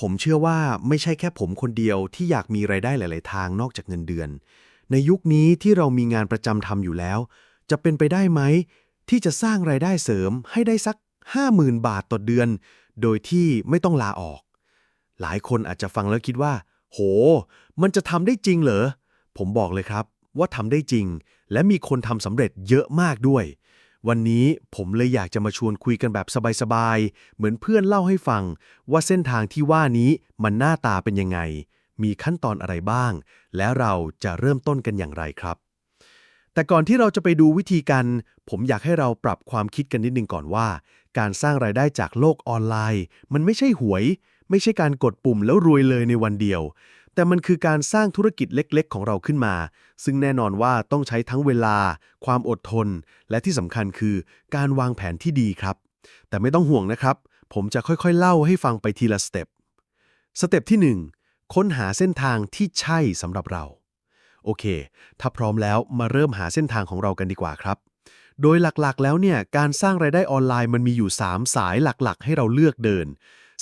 ผมเชื่อว่าไม่ใช่แค่ผมคนเดียวที่อยากมีไรายได้หลาย ๆ ทางนอกจากเงินเดือน ในยุคนี้ที่เรามีงานประจำทำอยู่แล้ว จะเป็นไปได้ไหม ที่จะสร้างไรายได้เสริมให้ได้สัก 50,000 บาทต่อเดือน โดยที่ไม่ต้องลาออก หลายคนอาจจะฟังแล้วคิดว่า โห มันจะทำได้จริงเหรอ ผมบอกเลยครับ ว่าทำได้จริง และมีคนทำสำเร็จเยอะมากด้วย วันนี้ผมเลยอยากจะมาชวนคุยกันแบบสบายๆ เหมือนเพื่อนเล่าให้ฟัง ว่าเส้นทางที่ว่านี้มันหน้าตาเป็นยังไง มีขั้นตอนอะไรบ้าง และเราจะเริ่มต้นกันอย่างไรครับ แต่ก่อนที่เราจะไปดูวิธีกัน ผมอยากให้เราปรับความคิดกันนิดนึงก่อนว่า การสร้างรายได้จากโลกออนไลน์ มันไม่ใช่หวย ไม่ใช่การกดปุ่มแล้วรวยเลยในวันเดียว แต่มันคือการสร้างธุรกิจเล็กๆ ของเราขึ้นมา ซึ่งแน่นอนว่าต้องใช้ทั้งเวลา ความอดทน และที่สำคัญคือ การวางแผนที่ดีครับ แต่ไม่ต้องห่วงนะครับ ผมจะค่อยๆ เล่าให้ฟังไปทีละสเต็ป สเต็ปที่ 1 ค้นหาเส้นทางที่ใช่สำหรับเรา โอเค ถ้าพร้อมแล้วมาเริ่มหาเส้นทางของเรากันดีกว่าครับ โดยหลักๆ แล้วเนี่ย การสร้างไรายได้ออนไลน์มันมีอยู่ 3 สายหลักๆ ให้เราเลือกเดิน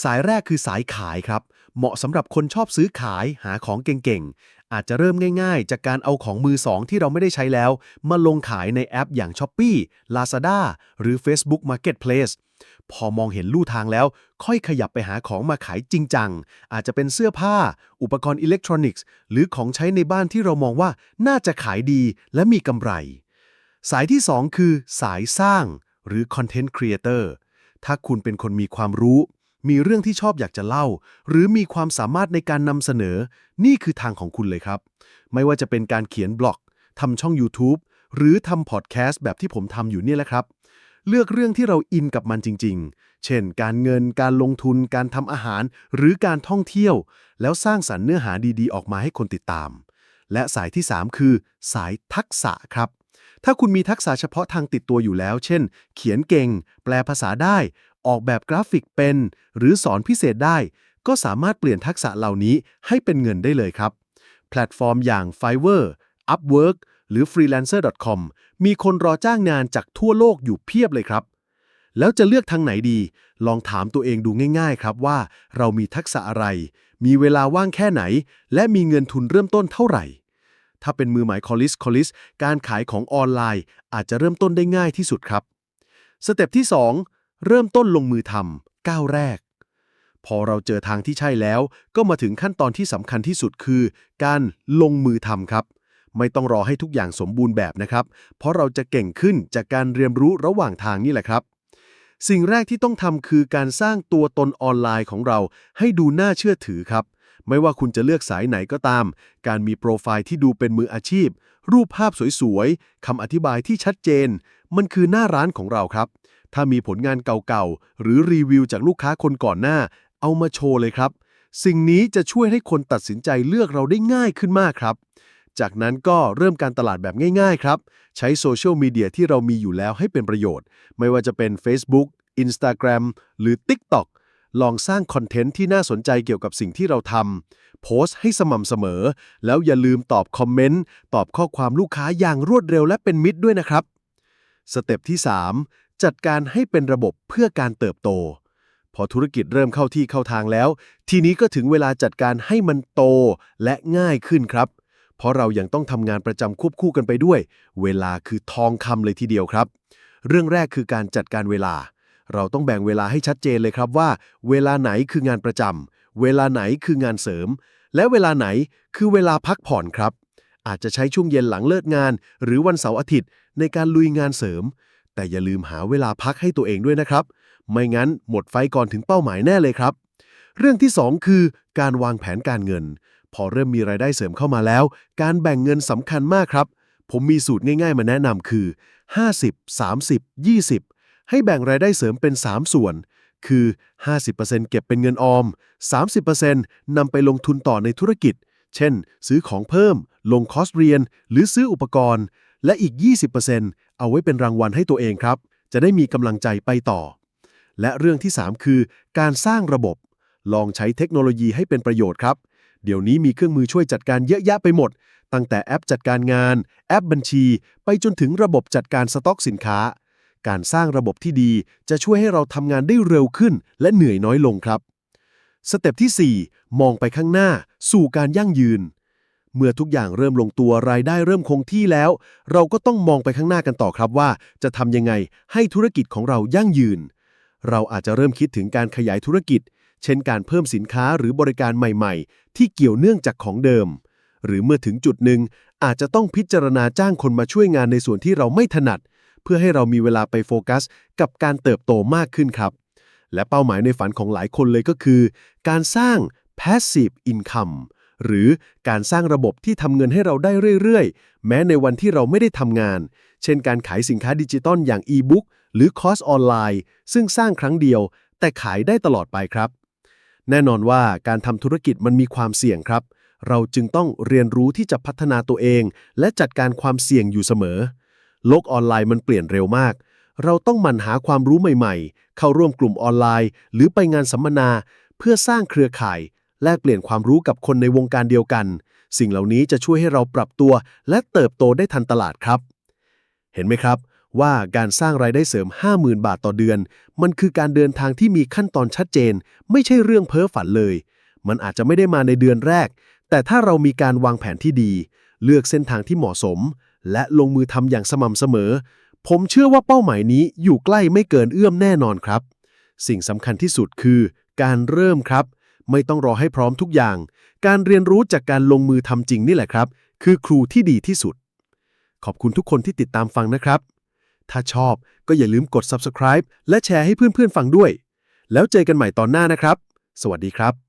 สายแรกคือสายขายครับ เหมาะสำหรับคนชอบซื้อขายหาของเก่งๆ อาจจะเริ่มง่ายๆ จากการเอาของมือสองที่เราไม่ได้ใช้แล้ว มาลงขายในแอปอย่าง Shopee Lazada หรือ Facebook Marketplace พอมองเห็นลู่ทางแล้ว ค่อยขยับไปหาของมาขายจริงจัง อาจจะเป็นเสื้อผ้า อุปกรณ์อิเล็กทรอนิกส์ หรือของใช้ในบ้านที่เรามองว่าน่าจะขายดีและมีกำไร สายที่ 2 คือ สายสร้าง หรือ Content Creator ถ้าคุณเป็นคนมีความรู้ มีเรื่องที่ชอบอยากจะเล่า หรือมีความสามารถในการนำเสนอ นี่คือทางของคุณเลยครับ ไม่ว่าจะเป็นการเขียนบล็อกทำช่อง YouTube หรือทำพอดแคสต์แบบที่ผมทำอยู่เนี่ยแหละครับ เลือกเรื่องที่เราอินกับมันจริง ๆ เช่น การเงิน การลงทุน การทำอาหาร หรือการท่องเที่ยว แล้วสร้างสรรค์เนื้อหาดีๆ ออกมาให้คนติดตาม และสายที่ 3 คือ สายทักษะครับถ้าคุณมีทักษะเฉพาะทางติดตัวอยู่แล้ว เช่น เขียนเก่ง แปลภาษาได้ ออกแบบกราฟิกเป็น หรือสอนพิเศษได้ ก็สามารถเปลี่ยนทักษะเหล่านี้ให้เป็นเงินได้เลยครับ แพลตฟอร์มอย่าง Fiverr Upwork หรือ freelancer.com มีคนรอจ้างงานจากทั่วโลกอยู่เพียบเลยครับ แล้วจะเลือกทางไหนดี ลองถามตัวเองดูง่าย ๆ ครับว่า เรามีทักษะอะไร มีเวลาว่างแค่ไหน และมีเงินทุนเริ่มต้นเท่าไหร่ ถ้าเป็นมือหมายคอลิสคอลิสการขายของออนไลน์อาจจะเริ่มต้นได้ง่ายที่สุดครับ สเต็ปที่ 2 เริ่มต้นลงมือทำก้าวแรก พอเราเจอทางที่ใช่แล้ว ก็มาถึงขั้นตอนที่สำคัญที่สุดคือ การลงมือทำครับ ไม่ต้องรอให้ทุกอย่างสมบูรณ์แบบนะครับ เพราะเราจะเก่งขึ้นจากการเรียนรู้ระหว่างทางนี่แหละครับ สิ่งแรกที่ต้องทำคือการสร้างตัวตนออนไลน์ของเราให้ดูน่าเชื่อถือครับไม่ว่าคุณจะเลือกสายไหนก็ตาม การมีโปรไฟล์ที่ดูเป็นมืออาชีพ รูปภาพสวยๆ คำอธิบายที่ชัดเจน มันคือหน้าร้านของเราครับ ถ้ามีผลงานเก่าๆ หรือรีวิวจากลูกค้าคนก่อนหน้า เอามาโชว์เลยครับ สิ่งนี้จะช่วยให้คนตัดสินใจเลือกเราได้ง่ายขึ้นมากครับ จากนั้นก็เริ่มการตลาดแบบง่ายๆ ครับ ใช้โซเชียลมีเดียที่เรามีอยู่แล้วให้เป็นประโยชน์ ไม่ว่าจะเป็น Facebook Instagram หรือ TikTok ลองสร้างคอนเทนต์ที่น่าสนใจเกี่ยวกับสิ่งที่เราทำโพสต์ให้สม่ำเสมอ แล้วอย่าลืมตอบคอมเมนต์ ตอบข้อความลูกค้าอย่างรวดเร็วและเป็นมิตรด้วยนะครับ สเต็ปที่ 3 จัดการให้เป็นระบบเพื่อการเติบโต พอธุรกิจเริ่มเข้าที่เข้าทางแล้ว ทีนี้ก็ถึงเวลาจัดการให้มันโตและง่ายขึ้นครับ เพราะเรายังต้องทำงานประจำควบคู่กันไปด้วย เวลาคือทองคำเลยทีเดียวครับ เรื่องแรกคือการจัดการเวลา เราต้องแบ่งเวลาให้ชัดเจนเลยครับว่า เวลาไหนคืองานประจำเวลาไหนคืองานเสริม และเวลาไหนคือเวลาพักผ่อนครับอาจจะใช้ช่วงเย็นหลังเลิกงาน หรือวันเสาร์อาทิตย์ในการลุยงานเสริม แต่อย่าลืมหาเวลาพักให้ตัวเองด้วยนะครับ ไม่งั้นหมดไฟก่อนถึงเป้าหมายแน่เลยครับ เรื่องที่ 2 คือ การวางแผนการเงิน พอเริ่มมีรายได้เสริมเข้ามาแล้ว การแบ่งเงินสำคัญมากครับ ผมมีสูตรง่าย ๆ มาแนะนำคือ 50 30 20 ให้แบ่งรายได้เสริมเป็น 3 ส่วน คือ 50%เก็บเป็นเงินออม 30%นำไปลงทุนต่อในธุรกิจ เช่น ซื้อของเพิ่ม ลงคอร์สเรียน หรือซื้ออุปกรณ์ และอีก 20%เอาไว้เป็นรางวัลให้ตัวเองครับ จะได้มีกำลังใจไปต่อ และเรื่องที่ 3 คือ การสร้างระบบ ลองใช้เทคโนโลยีให้เป็นประโยชน์ครับ เดี๋ยวนี้มีเครื่องมือช่วยจัดการเยอะแยะไปหมด ตั้งแต่แอปจัดการงาน แอปบัญชี ไปจนถึงระบบจัดการสต็อกสินค้า การสร้างระบบที่ดีจะช่วยให้เราทำงานได้เร็วขึ้น และเหนื่อยน้อยลงครับ สเต็ปที่ 4 มองไปข้างหน้า สู่การยั่งยืน เมื่อทุกอย่างเริ่มลงตัวรายได้เริ่มคงที่แล้ว เราก็ต้องมองไปข้างหน้ากันต่อครับว่า จะทำยังไงให้ธุรกิจของเรายั่งยืน เราอาจจะเริ่มคิดถึงการขยายธุรกิจ เช่นการเพิ่มสินค้าหรือบริการใหม่ๆ ที่เกี่ยวเนื่องจากของเดิม หรือเมื่อถึงจุดหนึ่งอาจจะต้องพิจารณาจ้างคนมาช่วยงานในส่วนที่เราไม่ถนัด เพื่อให้เรามีเวลาไปโฟกัส กับการเติบโตมากขึ้นครับ และเป้าหมายในฝันของหลายคนเลยก็คือ การสร้าง passive income หรือการสร้างระบบที่ทำเงินให้เราได้เรื่อยๆ แม้ในวันที่เราไม่ได้ทำงาน เช่นการขายสินค้าดิจิตอลอย่าง e-book หรือคอร์สออนไลน์ ซึ่งสร้างครั้งเดียว แต่ขายได้ตลอดไปครับ แน่นอนว่าการทำธุรกิจมันมีความเสี่ยงครับ เราจึงต้องเรียนรู้ที่จะพัฒนาตัวเอง และจัดการความเสี่ยงอยู่เสมอ โลกออนไลน์มันเปลี่ยนเร็วมากเราต้องหมั่นหาความรู้ใหม่ๆ เข้าร่วมกลุ่มออนไลน์ หรือไปงานสัมมนา เพื่อสร้างเครือข่าย แลกเปลี่ยนความรู้กับคนในวงการเดียวกัน สิ่งเหล่านี้จะช่วยให้เราปรับตัว และเติบโตได้ทันตลาดครับ เห็นไหมครับ ว่าการสร้างรายได้เสริม 50,000 บาทต่อเดือน มันคือการเดินทางที่มีขั้นตอนชัดเจน ไม่ใช่เรื่องเพ้อฝันเลย มันอาจจะไม่ได้มาในเดือนแรก แต่ถ้าเรามีการวางแผนที่ดี เลือกเส้นทางที่เหมาะสม และลงมือทำอย่างสม่ำเสมอ ผมเชื่อว่าเป้าหมายนี้อยู่ใกล้ไม่เกินเอื้อมแน่นอนครับ สิ่งสำคัญที่สุดคือ การเริ่มครับ ไม่ต้องรอให้พร้อมทุกอย่าง การเรียนรู้จากการลงมือทำจริงนี่แหละครับ คือครูที่ดีที่สุด ขอบคุณทุกคนที่ติดตามฟังนะครับ ถ้าชอบก็อย่าลืมกด subscribe และแชร์ให้เพื่อนๆฟังด้วย แล้วเจอกันใหม่ตอนหน้านะครับ สวัสดีครับ